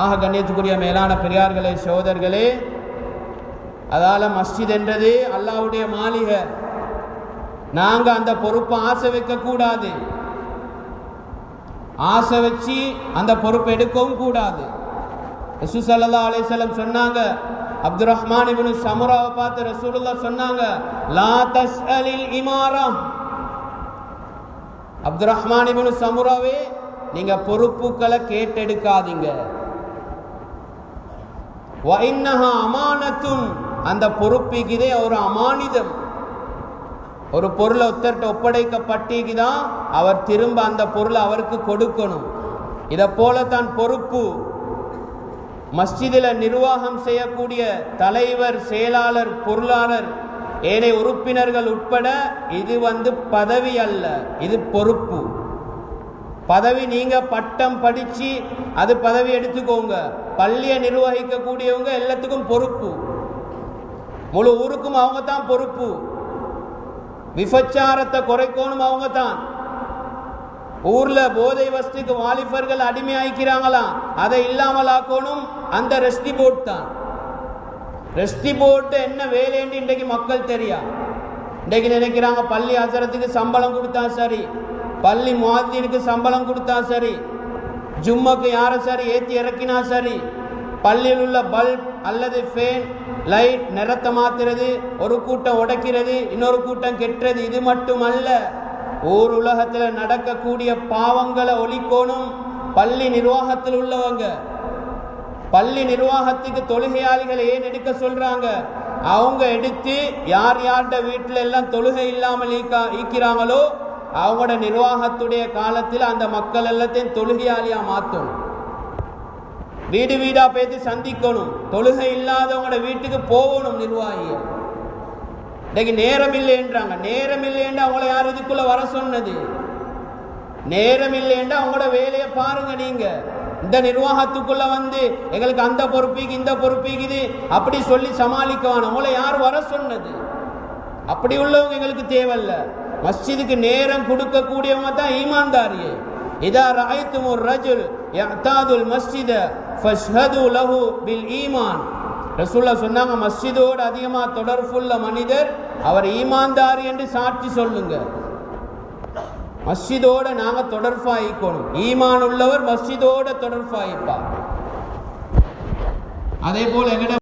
ஆக கண்ணியத்துக்குரிய மேலான பெரியார்களே சோதர்களே அதால மஸ்ஜித் என்றது அல்லாஹ்வுடைய மாளிகை. நாங்க அந்த பொறுப்பை ஆசை வைக்க கூடாது. ஆசை வச்சு அந்த பொறுப்பை எடுக்கவும் கூடாது. ரசூ சல்லா அலிசல்லம் சொன்னாங்க அப்துல் ரஹ்மான் சமுராவை பார்த்து ரசூலுல்லா சொன்னாங்க லா தஸ்அலில் இமாரா அப்துல் ரஹ்மான் இப்னு சமுராவே நீங்க பொறுப்புகளை கேட்டெடுக்காதீங்க. வைன்னஹா அமானத்தும் அந்த பொறுப்பிக்குதே ஒரு அமானிதம். ஒரு பொருளை ஒருத்தர்கிட்ட ஒப்படைக்கப்பட்டிக்குதான் அவர் திரும்ப அந்த பொருளை அவருக்கு கொடுக்கணும். இதை போல தான் பொறுப்பு. மஸ்ஜிதில் நிர்வாகம் செய்யக்கூடிய தலைவர் செயலாளர் பொருளாளர் ஏனைய உறுப்பினர்கள் உட்பட இது வந்து பதவி அல்ல. இது பொறுப்பு. பதவி நீங்க பட்டம் படிச்சு அது பதவி எடுத்துக்கோங்க. பள்ளியை நிர்வகிக்கக்கூடியவங்க எல்லாத்துக்கும் பொறுப்பு. முழு ஊருக்கும் அவங்க தான் பொறுப்பு. விபச்சாரத்தை குறைக்கணும் அவங்க தான் ஊர்ல போதை வஸ்துக்கு வாலிபர்கள் அடிமையாக்கிறாங்களாம் அதை இல்லாமல் ஆக்கணும் அந்த ரெஸ்டி போர்ட் தான். ரெஸ்டி போர்ட்டு என்ன வேலைன்னு இன்றைக்கு மக்கள் தெரியா? இன்றைக்கு நினைக்கிறாங்க பள்ளி அசரத்துக்கு சம்பளம் கொடுத்தா சரி. பள்ளி முவாத்தினுக்கு சம்பளம் கொடுத்தா சரி. ஜும்மாக்கு யாரை சரி? ஏற்றி இறக்கினா சரி. பள்ளியில் உள்ள பல்ப் அல்லது ஃபேன் லைட் நிறத்தை மாத்துறது ஒரு கூட்டம் உடைக்கிறது இன்னொரு கூட்டம் கெட்டுறது இது மட்டுமல்ல. ஊர் உலகத்தில் நடக்கக்கூடிய பாவங்களை ஒழிக்கணும் பள்ளி நிர்வாகத்தில் உள்ளவங்க. பள்ளி நிர்வாகத்துக்கு தொழுகையாளிகளை ஏன் எடுக்க சொல்கிறாங்க அவங்க எடுத்து யார் யார்கிட்ட வீட்டில் எல்லாம் தொழுகை இல்லாமல் ஈக்கா ஈக்கிறாங்களோ அவங்களோட நிர்வாகத்துடைய காலத்தில் அந்த மக்கள் எல்லாத்தையும் தொழுகையாளியா மாற்றணும் வீடு வீடா பேசி சந்திக்கணும். தொழுகை இல்லாதவங்களோட வீட்டுக்கு போகணும் நிர்வாகிகள். இன்னைக்கு நேரம் இல்லைன்றாங்க நேரம் இல்லைன்னு அவங்கள யார் இதுக்குள்ள வர சொன்னது? நேரம் இல்லைன்னா அவங்களோட வேலையை பாருங்க நீங்க. இந்த நிர்வாகத்துக்குள்ள வந்து எங்களுக்கு அந்த பொறுப்பிக்கு இந்த பொறுப்பிக்குது. அப்படி சொல்லி சமாளிக்கவான உங்களை யார் வர சொன்னது? அப்படி உள்ளவங்க எங்களுக்கு தேவையில்ல. மஸ்ஜிதுக்கு நேரம் கொடுக்கக்கூடியவங்க தான் ஈமான்தாரியே. இதா ராயத்தும் ஒரு ரஜுல் யாத்தாதுல் மஸ்ஜித ஃபஷ்ஹது லஹு பில் ஈமான். ரசூல்லா சொன்னாங்க மஸ்ஜிதோடு அதிகமாக தொடர்புள்ள மனிதர் அவர் ஈமான்தாரி என்று சாட்சி சொல்லுங்க. மஸ்ஜிதோட நாங்கள் தொடர்பாயிக்கணும். ஈமான் உள்ளவர் மஸ்ஜிதோட தொடர்பாயிப்பார். அதே போல் எங்கட